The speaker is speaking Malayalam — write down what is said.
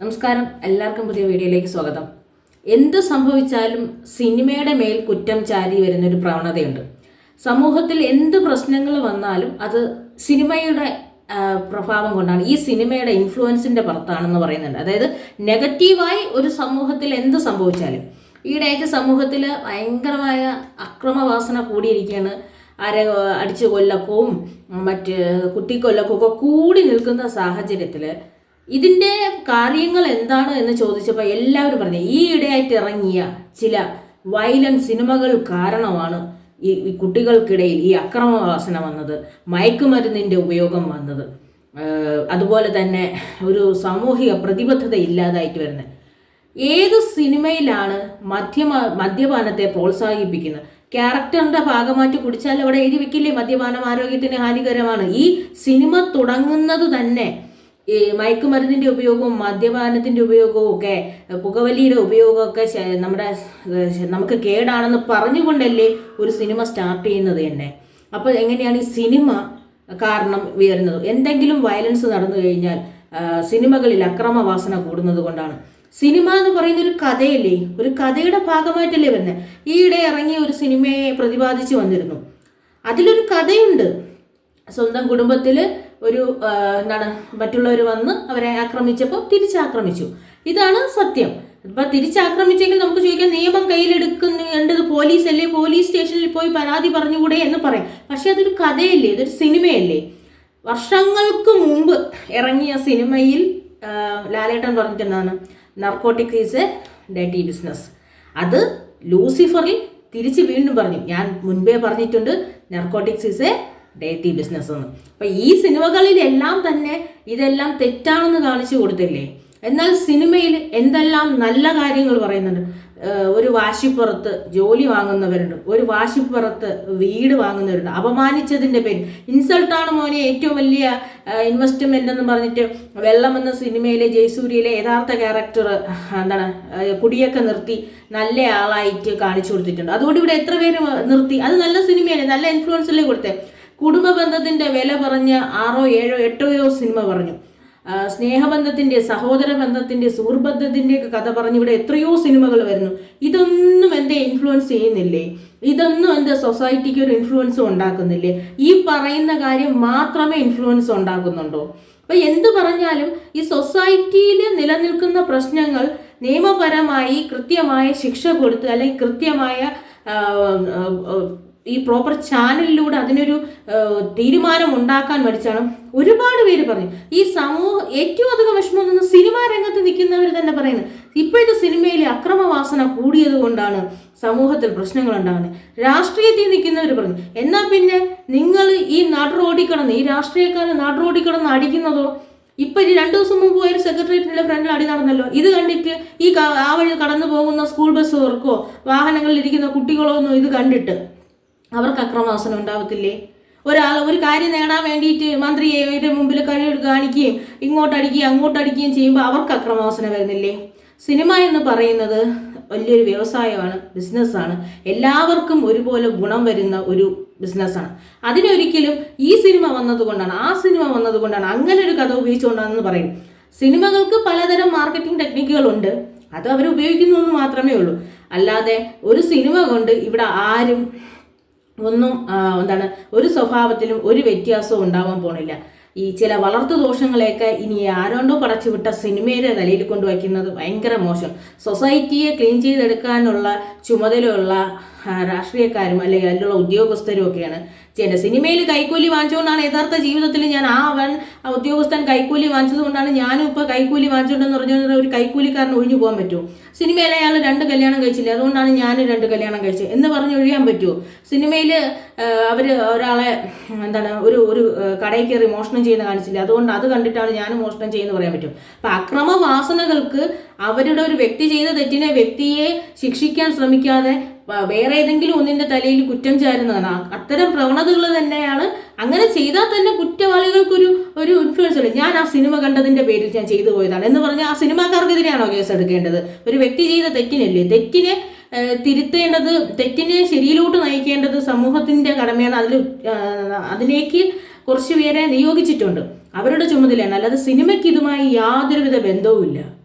നമസ്കാരം. എല്ലാവർക്കും പുതിയ വീഡിയോയിലേക്ക് സ്വാഗതം. എന്ത് സംഭവിച്ചാലും സിനിമയുടെ മേൽ കുറ്റം ചാരി വരുന്നൊരു പ്രവണതയുണ്ട്. സമൂഹത്തിൽ എന്ത് പ്രശ്നങ്ങൾ വന്നാലും അത് സിനിമയുടെ പ്രഭാവം കൊണ്ടാണ്. ഈ സിനിമയുടെ ഇൻഫ്ലുവൻസിന്റെ പുറത്താണെന്ന് പറയുന്നുണ്ട്. അതായത് നെഗറ്റീവായി ഒരു സമൂഹത്തിൽ എന്ത് സംഭവിച്ചാലും. ഈയിടെയായിട്ട് സമൂഹത്തിൽ ഭയങ്കരമായ അക്രമവാസന കൂടിയിരിക്കുകയാണ്. ആരെ അടിച്ചു കൊല്ലക്കവും മറ്റ് കുത്തിക്കൊല്ലക്കവും ഒക്കെ കൂടി നിൽക്കുന്ന സാഹചര്യത്തിൽ ഇതിന്റെ കാര്യങ്ങൾ എന്താണ് എന്ന് ചോദിച്ചപ്പോൾ എല്ലാവരും പറഞ്ഞു ഈ ഇടയായിട്ട് ഇറങ്ങിയ ചില വയലന്റ് സിനിമകൾ കാരണമാണ് ഈ കുട്ടികൾക്കിടയിൽ ഈ അക്രമവാസന വന്നത് മയക്കുമരുന്നിന്റെ ഉപയോഗം വന്നത്. അതുപോലെ തന്നെ ഒരു സാമൂഹിക പ്രതിബദ്ധത ഇല്ലാതായിട്ട് വരുന്നത്. ഏത് സിനിമയിലാണ് മദ്യമ മദ്യപാനത്തെ പ്രോത്സാഹിപ്പിക്കുന്നത്? ക്യാരക്ടറിന്റെ ഭാഗമാറ്റി കുടിച്ചാൽ അവിടെ എഴുതി വെക്കില്ലേ മദ്യപാനം ആരോഗ്യത്തിന് ഹാനികരമാണ്. ഈ സിനിമ തുടങ്ങുന്നത് തന്നെ ഈ മയക്കുമരുന്നിന്റെ ഉപയോഗവും മദ്യപാനത്തിന്റെ ഉപയോഗവും ഒക്കെ പുകവലിയുടെ ഉപയോഗമൊക്കെ നമ്മുടെ നമുക്ക് കേടാണെന്ന് പറഞ്ഞുകൊണ്ടല്ലേ ഒരു സിനിമ സ്റ്റാർട്ട് ചെയ്യുന്നത് തന്നെ. അപ്പോൾ എങ്ങനെയാണ് ഈ സിനിമ കാരണം വരുന്നത് എന്തെങ്കിലും വയലൻസ് നടന്നു കഴിഞ്ഞാൽ സിനിമകളിൽ അക്രമവാസന കൂടുന്നത് കൊണ്ടാണ്. സിനിമ എന്ന് പറയുന്ന ഒരു കഥയല്ലേ? ഒരു കഥയുടെ ഭാഗമായിട്ടല്ലേ വരുന്നത് ഈയിടെ ഇറങ്ങിയ ഒരു സിനിമയെ പ്രതിപാദിച്ചു വന്നിരുന്നു. അതിലൊരു കഥയുണ്ട്. സ്വന്തം കുടുംബത്തിൽ ഒരു എന്താണ് മറ്റുള്ളവർ വന്ന് അവരെ ആക്രമിച്ചപ്പോൾ തിരിച്ചാക്രമിച്ചു. ഇതാണ് സത്യം. ഇപ്പൊ തിരിച്ചാക്രമിച്ചെങ്കിൽ നമുക്ക് ചോദിക്കാം നിയമം കയ്യിലെടുക്കേണ്ടത് പോലീസ് അല്ലേ പോലീസ് സ്റ്റേഷനിൽ പോയി പരാതി പറഞ്ഞുകൂടെ എന്ന് പറയാം. പക്ഷെ അതൊരു കഥയല്ലേ ഇതൊരു സിനിമയല്ലേ? വർഷങ്ങൾക്ക് മുമ്പ് ഇറങ്ങിയ സിനിമയിൽ ലാലേട്ടൻ പറഞ്ഞിട്ടുണ്ടാണ് നർക്കോട്ടിക് ഈസ് എ ഡേറ്റി ബിസിനസ് അത് ലൂസിഫറിൽ തിരിച്ച് വീണ്ടും പറഞ്ഞു. ഞാൻ മുൻപേ പറഞ്ഞിട്ടുണ്ട് നർക്കോട്ടിക്സ് ഈസ് എ ഡേറ്റി ബിസിനസ് എന്ന്. അപ്പൊ ഈ സിനിമകളിലെല്ലാം തന്നെ ഇതെല്ലാം തെറ്റാണെന്ന് കാണിച്ചു കൊടുത്തില്ലേ? എന്നാൽ സിനിമയിൽ എന്തെല്ലാം നല്ല കാര്യങ്ങൾ പറയുന്നുണ്ട്? ഒരു വാശിപ്പുറത്ത് ജോലി വാങ്ങുന്നവരുണ്ട് ഒരു വാശിപ്പുറത്ത് വീട് വാങ്ങുന്നവരുണ്ട്. അപമാനിച്ചതിന്റെ പേര് ഇൻസൾട്ടാണ് മോനെ ഏറ്റവും വലിയ ഇൻവെസ്റ്റ്മെന്റ് എന്ന് പറഞ്ഞിട്ട് വെള്ളം എന്ന സിനിമയിലെ ജയസൂര്യയിലെ യഥാർത്ഥ ക്യാരക്ടർ എന്താണ് കുടിയൊക്കെ നിർത്തി നല്ല ആളായിട്ട് കാണിച്ചു കൊടുത്തിട്ടുണ്ട്. അതുകൊണ്ട് ഇവിടെ എത്ര പേര് നിർത്തി? അത് നല്ല സിനിമയല്ലേ? നല്ല ഇൻഫ്ലുവൻസ് അല്ലേ കൊടുത്തേ? കുടുംബ ബന്ധത്തിന്റെ വില പറഞ്ഞ ആറോ ഏഴോ എട്ടോയോ സിനിമ പറഞ്ഞു. സ്നേഹബന്ധത്തിന്റെ സഹോദര ബന്ധത്തിന്റെ സുഹൃബന്ധത്തിന്റെ ഒക്കെ കഥ പറഞ്ഞ് ഇവിടെ എത്രയോ സിനിമകൾ വരുന്നു. ഇതൊന്നും എന്റെ ഇൻഫ്ലുവൻസ് ചെയ്യുന്നില്ലേ? ഇതൊന്നും എന്റെ സൊസൈറ്റിക്ക് ഒരു ഇൻഫ്ലുവൻസും ഉണ്ടാക്കുന്നില്ലേ? ഈ പറയുന്ന കാര്യം മാത്രമേ ഇൻഫ്ലുവൻസ് ഉണ്ടാക്കുന്നുണ്ടോ? അപ്പൊ എന്ത് പറഞ്ഞാലും ഈ സൊസൈറ്റിയിൽ നിലനിൽക്കുന്ന പ്രശ്നങ്ങൾ നിയമപരമായി കൃത്യമായ ശിക്ഷ കൊടുത്ത് അല്ലെങ്കിൽ കൃത്യമായ ഈ പ്രോപ്പർ ചാനലിലൂടെ അതിനൊരു തീരുമാനം ഉണ്ടാക്കാൻ മടിച്ചാണ്. ഒരുപാട് പേര് പറഞ്ഞു ഈ സമൂഹം ഏറ്റവും അധികം വിഷമം തോന്നുന്ന സിനിമാ രംഗത്ത് നിൽക്കുന്നവർ തന്നെ പറയുന്നത്. ഇപ്പോഴത്തെ സിനിമയിലെ അക്രമവാസന കൂടിയത് കൊണ്ടാണ് സമൂഹത്തിൽ പ്രശ്നങ്ങൾ ഉണ്ടാകുന്നത്. രാഷ്ട്രീയത്തിൽ നിൽക്കുന്നവർ പറഞ്ഞു എന്നാൽ പിന്നെ നിങ്ങൾ ഈ നാട് റോഡിൽ കിടന്ന് ഈ രാഷ്ട്രീയക്കാരെ നാട് റോഡിൽ കിടന്ന് അടിക്കുന്നതോ? ഇപ്പൊ ഈ രണ്ടു ദിവസം മുമ്പ് ഒരു സെക്രട്ടേറിയറ്റിന്റെ ഫ്രണ്ടിൽ അടി നടന്നല്ലോ? ഇത് കണ്ടിട്ട് ഈ ആ വഴി കടന്നു പോകുന്ന സ്കൂൾ ബസ്സുകാർക്കോ വാഹനങ്ങളിൽ ഇരിക്കുന്ന കുട്ടികളോ ഒന്നും ഇത് കണ്ടിട്ട്? അവർക്ക് അക്രമാസനം ഉണ്ടാവത്തില്ലേ? ഒരാൾ ഒരു കാര്യം നേടാൻ വേണ്ടിയിട്ട് മന്ത്രിയെ ഇവരുടെ മുമ്പിൽ കഴിവ് കാണിക്കുകയും ഇങ്ങോട്ടടിക്കുകയും അങ്ങോട്ടടിക്കുകയും ചെയ്യുമ്പോൾ അവർക്ക് അക്രമാസനം വരുന്നില്ലേ? സിനിമ എന്ന് പറയുന്നത് വലിയൊരു വ്യവസായമാണ് ബിസിനസ്സാണ്. എല്ലാവർക്കും ഒരുപോലെ ഗുണം വരുന്ന ഒരു ബിസിനസ്സാണ്. അതിനൊരിക്കലും ഈ സിനിമ വന്നതുകൊണ്ടാണ് ആ സിനിമ വന്നതുകൊണ്ടാണ് അങ്ങനെ ഒരു കഥ ഉപയോഗിച്ചുകൊണ്ടാണെന്ന് പറയും. സിനിമകൾക്ക് പലതരം മാർക്കറ്റിംഗ് ടെക്നിക്കുകളുണ്ട്. അത് അവർ ഉപയോഗിക്കുന്നു എന്ന് മാത്രമേ ഉള്ളൂ. അല്ലാതെ ഒരു സിനിമ കൊണ്ട് ഇവിടെ ആരും ഒന്നും എന്താണ് ഒരു സ്വഭാവത്തിലും ഒരു വ്യത്യാസവും ഉണ്ടാവാൻ പോണില്ല. ഈ ചില വളർത്തു ദോഷങ്ങളെയൊക്കെ ഇനി ആരോണ്ടോ പടച്ചുവിട്ട സിനിമയുടെ നിലയിൽ കൊണ്ടുവയ്ക്കുന്നത് ഭയങ്കര മോശം. സൊസൈറ്റിയെ ക്ലീൻ ചെയ്തെടുക്കാനുള്ള ചുമതലയുള്ള രാഷ്ട്രീയക്കാരും അല്ലെങ്കിൽ അതിലുള്ള ഉദ്യോഗസ്ഥരും ഒക്കെയാണ് ചെയ്യേണ്ടത് സിനിമയിൽ കൈക്കൂലി വാങ്ങിച്ചുകൊണ്ടാണ് യഥാർത്ഥ ജീവിതത്തിൽ ഞാൻ ആ അവൻ ഉദ്യോഗസ്ഥൻ കൈക്കൂലി വാങ്ങിച്ചത് കൊണ്ടാണ് ഞാനും ഇപ്പോൾ കൈക്കൂലി വാങ്ങിച്ചുകൊണ്ടെന്ന് പറഞ്ഞാൽ ഒരു കൈക്കൂലിക്കാരന് ഒഴിഞ്ഞു പോകാൻ പറ്റുമോ? സിനിമയിൽ അയാൾ രണ്ട് കല്യാണം കഴിച്ചില്ല? അതുകൊണ്ടാണ് ഞാനും രണ്ട് കല്യാണം കഴിച്ചത്. എന്ന് പറഞ്ഞ് ഒഴിയാൻ പറ്റുമോ? സിനിമയിൽ അവർ ഒരാളെ എന്താണ് ഒരു ഒരു കടയിൽ കയറി മോഷണം ചെയ്യുന്ന കാണിച്ചില്ല? അതുകൊണ്ട് അത് കണ്ടിട്ടാണ് ഞാൻ മോഷണം ചെയ്യുന്നത് പറയാൻ പറ്റും. അപ്പം അക്രമവാസനകൾക്ക് അവരുടെ ഒരു വ്യക്തി ചെയ്ത തെറ്റിനെ വ്യക്തിയെ ശിക്ഷിക്കാൻ ശ്രമിക്കാതെ വേറെ ഏതെങ്കിലും ഒന്നിന്റെ തലയിൽ കുറ്റം ചാരുന്നതാണ്. അത്തരം പ്രവണതകൾ തന്നെയാണ് അങ്ങനെ ചെയ്താൽ തന്നെ കുറ്റവാളികൾക്കൊരു ഒരു ഇൻഫ്ലുവൻസ് ഉണ്ട് ഞാൻ ആ സിനിമ കണ്ടതിന്റെ പേരിൽ ഞാൻ ചെയ്തു പോയതാണ്. എന്ന് പറഞ്ഞാൽ ആ സിനിമാക്കാർക്കെതിരെയാണോ കേസ് എടുക്കേണ്ടത്? ഒരു വ്യക്തി ചെയ്ത തെറ്റിനല്ലേ? തെറ്റിനെ തിരുത്തേണ്ടത് തെറ്റിനെ ശരിയിലോട്ട് നയിക്കേണ്ടത് സമൂഹത്തിന്റെ കടമയാണ്. അതിൽ അതിലേക്ക് കുറച്ച് പേരെ നിയോഗിച്ചിട്ടുണ്ട്. അവരുടെ ചുമതലയാണ്. അല്ലാതെ സിനിമയ്ക്ക് ഇതുമായി യാതൊരുവിധ ബന്ധവുമില്ല.